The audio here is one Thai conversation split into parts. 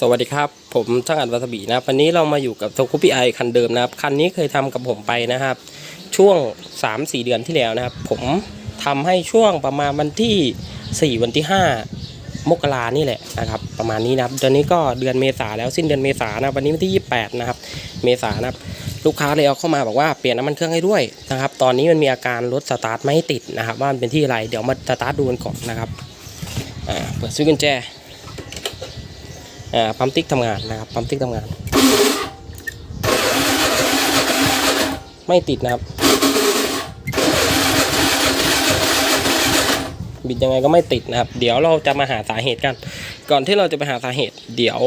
สวัสดีครับ ผมช่างอัดวัสบีนะวันนี้เรามาอยู่กับโทคุปิไอคันเดิมนะครับ คันนี้เคยทำกับผมไปนะครับ ช่วง 3-4 เดือนที่แล้วนะครับ ผมทำให้ช่วงประมาณวันที่ 4 วันที่ 5 มกรานี่แหละนะครับ ประมาณนี้นะครับตอนนี้ก็เดือนเมษาแล้วสิ้นเดือนเมษานะวันนี้วันที่ 28 นะครับ เมษานะครับลูกค้าเลยเอาเข้ามาบอกว่าเปลี่ยนน้ำมันเครื่องให้ด้วยนะครับ ตอนนี้มันมีอาการรถสตาร์ทไม่ติดนะครับ ว่ามันเป็นที่อะไรเดี๋ยวมาสตาร์ทดูกันก่อนนะครับเปิดสวิตช์กุญแจอ่า ปั๊มติ๊กทำงานนะครับปั๊มติ๊กทำงาน ไม่ติดนะครับ บิดยังไงก็ไม่ติดนะครับ เดี๋ยวเราจะมาหาสาเหตุกัน ก่อนที่เราจะไปหาสาเหตุ เดี๋ยว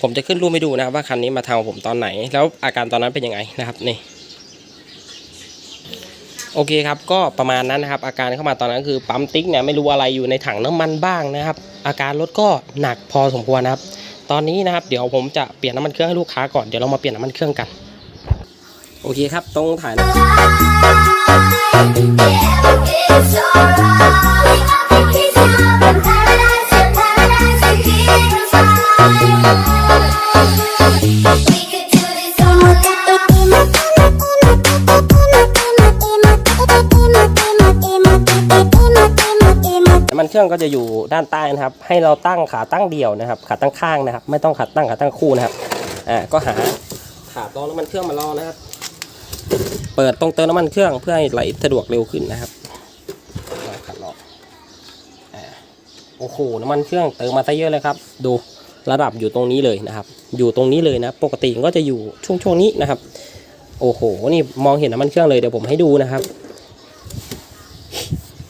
ผมจะขึ้นรูปให้ดูนะครับ ว่าคันนี้มาทำกับผมตอนไหน แล้วอาการตอนนั้นเป็นยังไงนะครับนี่โอเคครับ ก็ประมาณนั้นนะครับ อาการเข้ามาตอนนั้นคือปั๊มติ๊กเนี่ยไม่รู้อะไรอยู่ในถังน้ำมันบ้างนะครับ อาการรถก็หนักพอสมควรนะครับ ตอนนี้นะครับเดี๋ยวผมจะเปลี่ยนน้ำมันเครื่องให้ลูกค้าก่อนเดี๋ยวเรามาเปลี่ยนน้ำมันเครื่องกัน โอเคครับตรงถ่ายนะ เครื่องก็จะอยู่ด้านใต้นะครับ ให้เราตั้งขาตั้งเดี่ยวนะครับ ขาตั้งข้างนะครับ ไม่ต้องขาตั้งขาตั้งคู่นะครับอ่าก็หาขาตรงน้ำมันเครื่องมารอนะครับ เปิดตรงเติมน้ำมันเครื่องเพื่อให้ไหลสะดวกเร็วขึ้นนะครับขัดลอกอ่าโอ้โหน้ำมันเครื่องเติมมาซะเยอะเลยครับ ดูระดับอยู่ตรงนี้เลยนะครับ อยู่ตรงนี้เลยนะ ปกติก็จะอยู่ช่วงช่วงนี้นะครับ โอ้โห นี่มองเห็นน้ำมันเครื่องเลยเดี๋ยวผมให้ดูนะครับ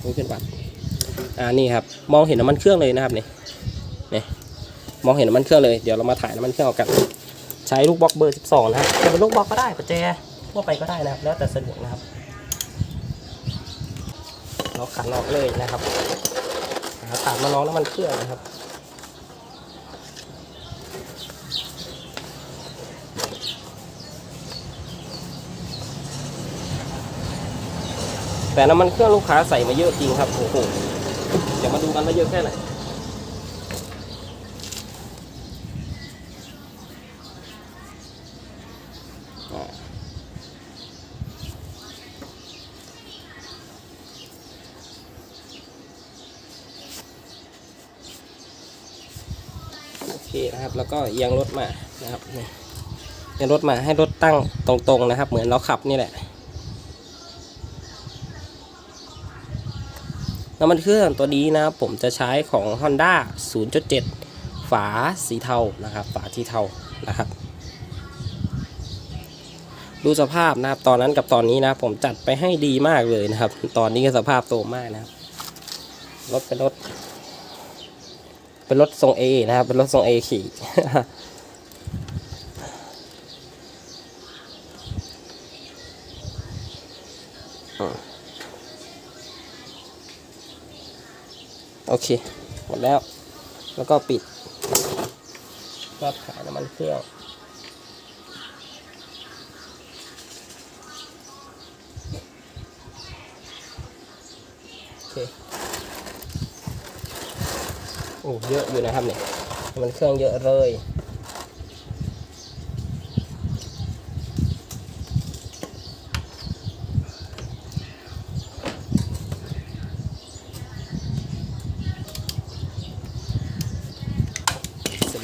นี่ขึ้นปัด อ่านี่ครับมองเห็นน้ำมันเครื่องเลยนะครับนี่นี่มองเห็นน้ำมันเครื่องเลยเดี๋ยวเรามาถ่ายน้ำมันเครื่องกัน ใช้ลูกบล็อกเบอร์ 12 นะครับจะเป็นลูกบล็อกก็ได้ประแจทั่วไปก็ได้นะครับ แล้วแต่สะดวกนะครับเราขันออกเลยนะครับหาตัดมาน้องน้ำมันเครื่องนะครับแต่น้ำมันเครื่องลูกค้าใส่มาเยอะจริงครับโอ้โห เดี๋ยวมาดูกันว่าเยอะแค่ไหนอ่าโอเคนะครับแล้วก็เอียงรถมานะครับเอียงรถมาให้รถตั้งตรงๆนะครับ เหมือนเราขับนี่แหละ น้ำมันเครื่องตัวนี้นะครับผมจะใช้ของ Honda 0.7 ฝาสีเทานะครับ ฝาที่เทานะครับ ดูสภาพนะครับ ตอนนั้นกับตอนนี้นะผมจัดไปให้ดีมากเลยนะครับ ตอนนี้ก็สภาพโตมากนะครับรถเป็นรถเป็นรถทรง A นะครับ เป็นรถทรง A ขี่ โอเค หมดแล้ว แล้วก็ปิดยอดขายน้ำมันเครื่องโอเคโอ้เยอะอยู่นะครับเนี่ยมันเครื่องเยอะเลย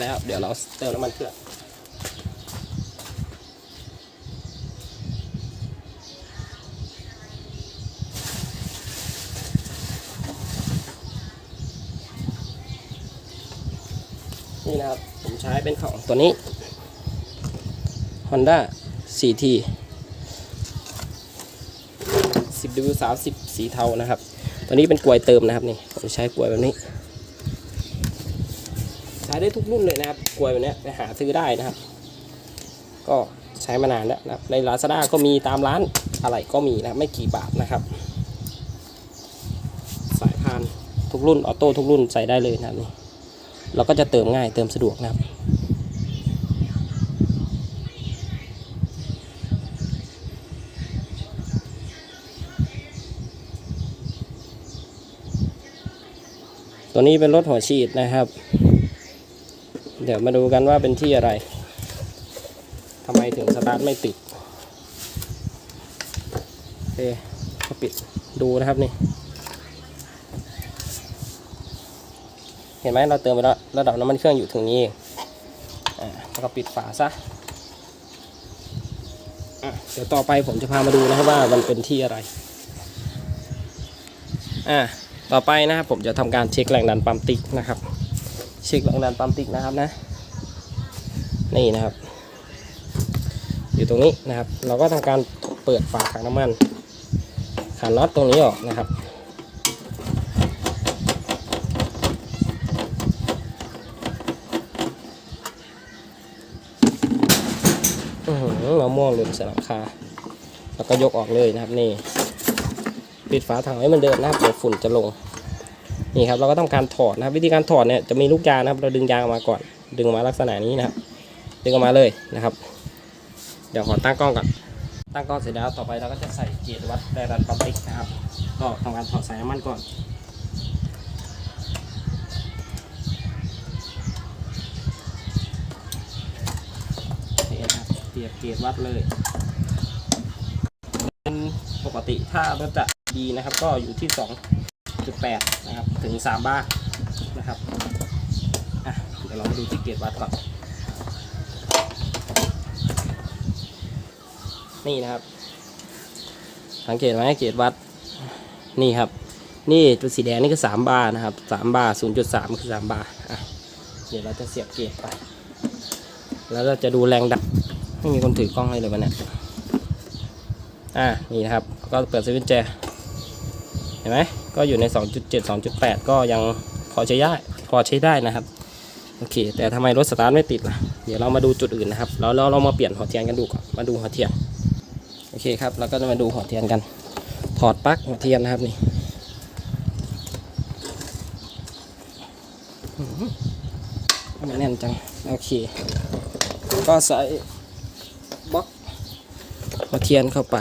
แล้ว เดี๋ยวเราเติมน้ำมันเครื่องนี่นะครับ ผมใช้เป็นของตัวนี้ Honda 4T 10W 30 สีเทานะครับ ตัวนี้เป็นกลวยเติมนะครับนี่ ผมใช้กลวยแบบนี้ ได้ทุกรุ่นเลยนะครับกลวยแบบนี้ไปหาซื้อได้นะครับ ก็ใช้มานานแล้วนะครับใน Lazada ก็มีตามร้านอะไรก็มีนะไม่กี่บาทนะครับ สายพานทุกรุ่นออโต้ทุกรุ่นใส่ได้เลยนะครับนี่เราก็จะเติมง่ายเติมสะดวกนะครับตัวนี้เป็นรถหัวฉีดนะครับ เดี๋ยวมาดูกันว่าเป็นที่อะไรทำไมถึงสตาร์ทไม่ติดโอเคก็ปิดดูนะครับนี่ เห็นไหมเราเติมไปแล้วระดับน้ำมันเครื่องอยู่ถึงนี้อ่าแล้วก็ปิดฝาซะเดี๋ยวต่อไปผมจะพามาดูนะครับว่ามันเป็นที่อะไร อ่า ต่อไปนะครับผมจะทำการเช็คแรงดันปั๊มติ๊กนะครับ เช็คแรงดันปั๊มติ๊กนะครับนะ นี่นะครับ อยู่ตรงนี้นะครับ เราก็ทำการเปิดฝาถังน้ำมันขันน็อตตรงนี้ออกนะครับอื้อหือมะม่วงหล่นใส่หลังคา แล้วก็ยกออกเลยนะครับนี่ ปิดฝาถังไว้เหมือนเดิมนะครับเดี๋ยวฝุ่นจะลง นี่ครับเราก็ต้องการถอดนะครับ วิธีการถอดเนี่ยจะมีลูกยางนะครับ เราดึงยางออกมาก่อน ดึงออกมาลักษณะนี้นะครับ ดึงออกมาเลยนะครับ เดี๋ยวขอตั้งกล้องก่อนตั้งกล้องเสร็จแล้วต่อไปเราก็จะใส่เกจวัดแรงดันปั๊มติ๊กนะครับ ก็ทำการถอดสายน้ำมันก่อนนี่นะครับเสียบเกจวัดเลยเป็นปกติถ้ารถจะดีนะครับ ก็อยู่ที่ 2.8นะครับ ถึง 3 บาร์นะครับอะเดี๋ยวเรามาดูที่เกจวัดก่อน นี่นะครับ สังเกตไหมเกจวัด นี่ครับ นี่ตัวสีแดงนี่คือ 3 บาร์นะครับ 3 บาร์ 0.3 คือ 3 บาร์อะเดี๋ยวเราจะเสียบเกจไป แล้วเราจะดูแรงดันไม่มีคนถือกล้องให้เลยวันนี้อ่านี่นะครับ ก็เปิดสวิตช์แจ เห็นไหม ก็อยู่ใน 2.7 2.8 ก็ยังพอใช้ได้พอใช้ได้นะครับโอเค แต่ทำไมรถสตาร์ทไม่ติดล่ะเดี๋ยวเรามาดูจุดอื่นนะครับแล้วเราเรามาเปลี่ยนหัวเทียนกันดูก่อนมาดูหัวเทียนโอเคครับเราก็จะมาดูหัวเทียนกันถอดปลั๊กหัวเทียนนะครับนี่อื้อหือทำไมแน่นจังโอเค ก็ใส่บล็อกหัวเทียนเข้าไป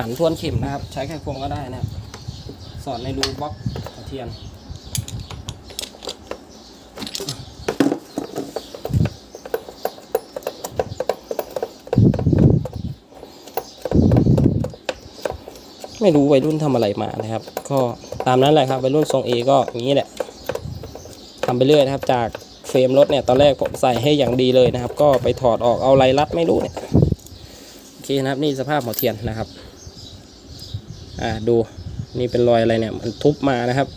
ขันทวนเข็มนะครับ ใช้แค่ควงก็ได้นะครับ สอดในรูบล็อกหัวเทียน ไม่รู้วัยรุ่นทำอะไรมานะครับ ก็ตามนั้นแหละครับวัยรุ่นทรงเอก็อย่างนี้แหละทำไปเรื่อยนะครับ จากเฟรมรถเนี่ยตอนแรกผมใส่ให้อย่างดีเลยนะครับ ก็ไปถอดออกเอาไรรัดไม่รู้เนี่ยโอเคนะครับนี่สภาพหัวเทียนนะครับ อ่าดูนี่เป็นรอยอะไรเนี่ยมันทุบมานะครับ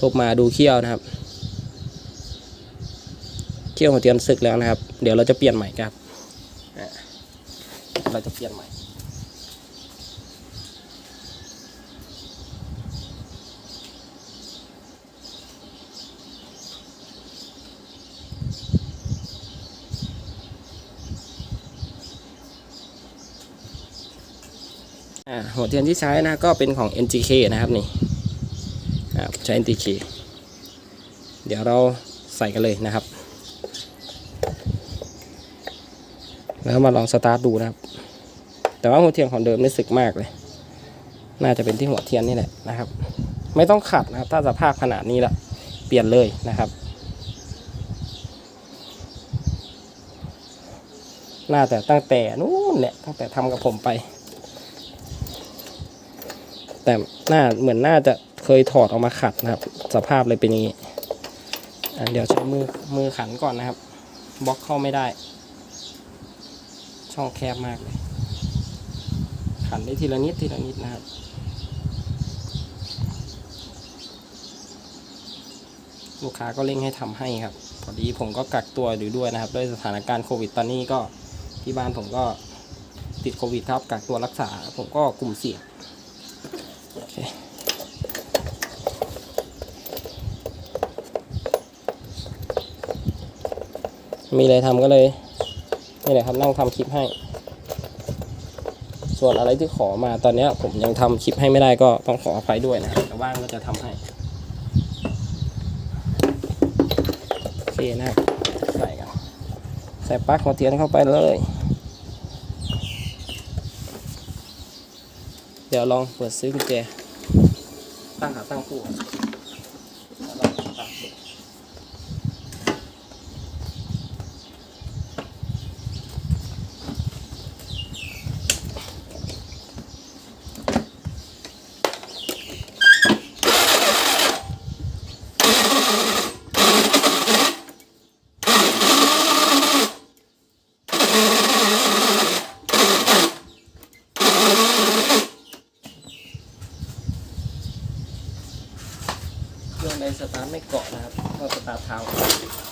ทุบมาดูเขี้ยวนะครับ เขี้ยวหัวเตียนสึกแล้วนะครับ เดี๋ยวเราจะเปลี่ยนใหม่ครับเราจะเปลี่ยนใหม่ หัวเทียนที่ใช้นะก็เป็นของ NGK นะครับนี่ใช้ NGK เดี๋ยวเราใส่กันเลยนะครับ แล้วมาลองสตาร์ทดูนะครับ แต่ว่าหัวเทียนของเดิมไม่สึกมากเลย น่าจะเป็นที่หัวเทียนนี่แหละนะครับ ไม่ต้องขัดนะครับ ถ้าสภาพขนาดนี้ละเปลี่ยนเลยนะครับ น่าแต่ตั้งแต่นู้นเนี่ยตั้งแต่ทำกับผมไป แต่หน้าเหมือนน่าจะเคยถอดออกมาขัดนะครับ สภาพเลยเป็นอย่างนี้เดี๋ยวใช้มือมือขันก่อนนะครับบล็อกเข้าไม่ได้ ช่องแคบมากเลย ขันได้ทีละนิดทีละนิดนะครับลูกค้าก็เร่งให้ทำให้ครับ พอดีผมก็กักตัวอยู่ด้วยนะครับ ด้วยสถานการณ์โควิดตอนนี้ก็ที่บ้านผมก็ติดโควิดครับกักตัวรักษา ผมก็กลุ่มเสี่ยง โอเค มีอะไรทำก็เลยนี่แหละครับนั่งทำคลิปให้ ส่วนอะไรที่ขอมาตอนเนี้ยผมยังทำคลิปให้ไม่ได้ก็ต้องขออภัยด้วยนะแต่ว่างก็จะทำให้โอเคนะใส่กันใส่ปลั๊กหัวเทียนเข้าไปเลย เดี๋ยวลองเปิดซื้อกุญแจตั้งขาตั้งคู่ก่อนแล้วลองตั้งดู ร์ทไม่เกาะนะครับก็สตาร์ทเท้าโอเค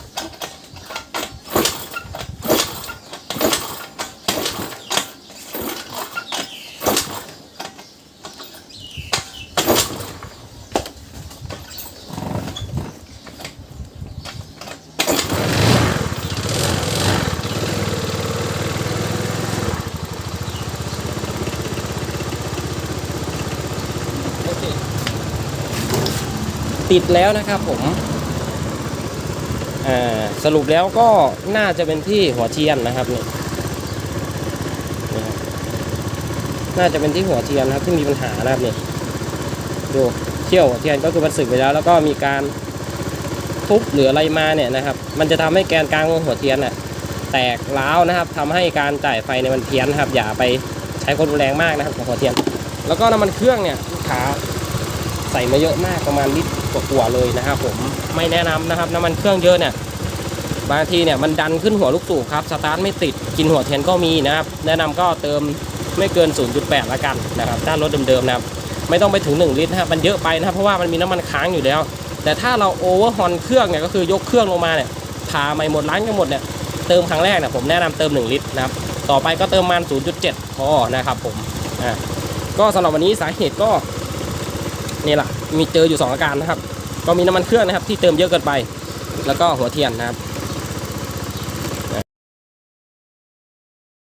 ติดแล้วนะครับผมอ่าสรุปแล้วก็น่าจะเป็นที่หัวเทียนนะครับนี่ยน่าจะเป็นที่หัวเทียนนะครับที่มีปัญหานะครับนี่ดูเที่ยวหัวเทียนก็คือมันสึกไปแล้ว แล้วก็มีการทุบหรืออะไรมาเนี่ยนะครับ มันจะทำให้แกนกลางของหัวเทียนน่ะแตกร้าวนะครับทำให้การจ่ายไฟในมันเพี้ยนนะครับ อย่าไปใช้ความรุนแรงมากนะครับของหัวเทียน แล้วก็น้ำมันเครื่องเนี่ยลูกค้า ใส่มาเยอะมากประมาณลิตรกว่าๆเลยนะครับผมไม่แนะนำนะครับน้ำมันเครื่องเยอะเนี่ยบางทีเนี่ยมันดันขึ้นหัวลูกสูบครับสตาร์ทไม่ติดกินหัวเทียนก็มีนะครับแนะนำก็เติมไม่เกิน 0.8 ละกันนะครับถ้ารถเดิมๆนะครับไม่ต้องไปถึง 1 ลิตรนะครับมันเยอะไปนะครับเพราะว่ามันมีน้ำมันค้างอยู่แล้ว แต่ถ้าเราโอเวอร์ฮอนเครื่องเนี่ยก็คือยกเครื่องลงมาเนี่ยพาไม่หมดล้างกันหมดเนี่ยเติมครั้งแรกเนี่ยผมแนะนำเติม 1 ลิตรนะครับต่อไปก็เติมประมัน 0.7 พอนะครับผมอ่าก็สำหรับวันนี้สาเหตุก็ นี่แหละมีเจออยู่ 2 อาการนะครับ ก็มีน้ำมันเครื่องนะครับที่เติมเยอะเกินไป แล้วก็หัวเทียนนะครับ